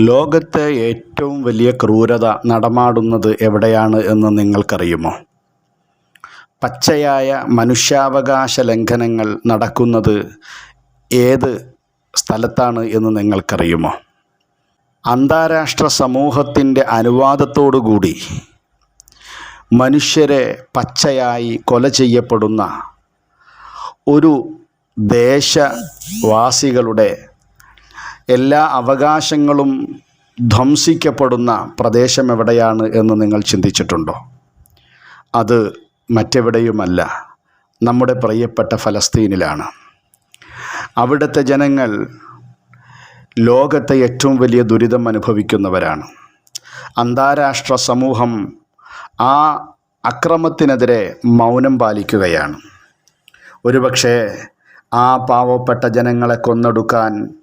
ലോകത്തെ ഏറ്റവും വലിയ ക്രൂരത നടമാടുന്നത് എവിടെയാണ് എന്ന് നിങ്ങൾക്കറിയുമോ? പച്ചയായ മനുഷ്യാവകാശ ലംഘനങ്ങൾ നടക്കുന്നത് ഏത് സ്ഥലത്താണ് എന്ന് നിങ്ങൾക്കറിയുമോ? അന്താരാഷ്ട്ര സമൂഹത്തിന്റെ അനുവാദത്തോടുകൂടി മനുഷ്യരെ പച്ചയായി കൊല ചെയ്യപ്പെടുന്ന ഒരു ദേശവാസികളുടെ എല്ലാ അവകാശങ്ങളും ധ്വംസിക്കപ്പെടുന്ന പ്രദേശം എവിടെയാണ് എന്ന് നിങ്ങൾ ചിന്തിച്ചിട്ടുണ്ടോ? അത് മറ്റെവിടെയുമല്ല. നമ്മുടെ പ്രിയപ്പെട്ട ഫലസ്തീനിലാണ്. അവിടുത്തെ ജനങ്ങൾ ലോകത്തെ ഏറ്റവും വലിയ ദുരിതം അനുഭവിക്കുന്നവരാണ്. അന്താരാഷ്ട്ര സമൂഹം ആ അക്രമത്തിനെതിരെ മൗനം പാലിക്കുകയാണ്. ഒരുപക്ഷെ ആ പാവപ്പെട്ട ജനങ്ങളെ കൊന്നൊടുക്കാൻ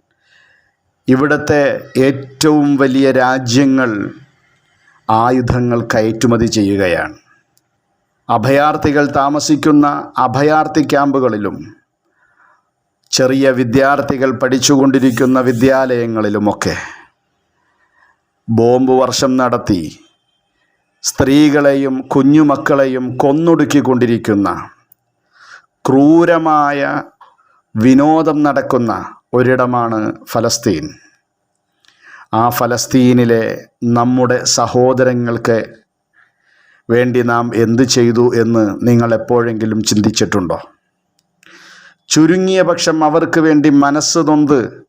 ഇവിടുത്തെ ഏറ്റവും വലിയ രാജ്യങ്ങൾ ആയുധങ്ങൾ കയറ്റുമതി ചെയ്യുകയാണ്. അഭയാർത്ഥികൾ താമസിക്കുന്ന അഭയാർത്ഥി ക്യാമ്പുകളിലും ചെറിയ വിദ്യാർത്ഥികൾ പഠിച്ചുകൊണ്ടിരിക്കുന്ന വിദ്യാലയങ്ങളിലുമൊക്കെ ബോംബ് വർഷം നടത്തി സ്ത്രീകളെയും കുഞ്ഞുമക്കളെയും കൊന്നൊടുക്കിക്കൊണ്ടിരിക്കുന്ന ക്രൂരമായ വിനോദം നടക്കുന്ന ഒരിടമാണ് ഫലസ്തീൻ. ആ ഫലസ്തീനിലെ നമ്മുടെ സഹോദരങ്ങൾക്ക് വേണ്ടി നാം എന്ത് ചെയ്തു എന്ന് നിങ്ങൾ എപ്പോഴെങ്കിലും ചിന്തിച്ചിട്ടുണ്ടോ? ചുരുങ്ങിയ പക്ഷം അവർക്ക് വേണ്ടി മനസ്സ് നൊന്ത്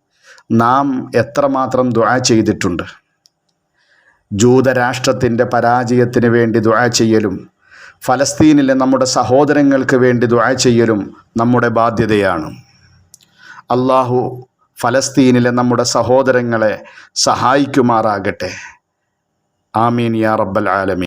നാം എത്രമാത്രം ദുആ ചെയ്തിട്ടുണ്ട്? ജൂതരാഷ്ട്രത്തിന്റെ പരാജയത്തിന് വേണ്ടി ദുആ ചെയ്യലും ഫലസ്തീനിലെ നമ്മുടെ സഹോദരങ്ങൾക്ക് വേണ്ടി ദുആ ചെയ്യലും നമ്മുടെ ബാധ്യതയാണ്. അള്ളാഹു ഫലസ്തീനിലെ നമ്മുടെ സഹോദരങ്ങളെ സഹായിക്കുമാറാകട്ടെ. ആമീൻ യാ റബ്ബൽ ആലമീൻ.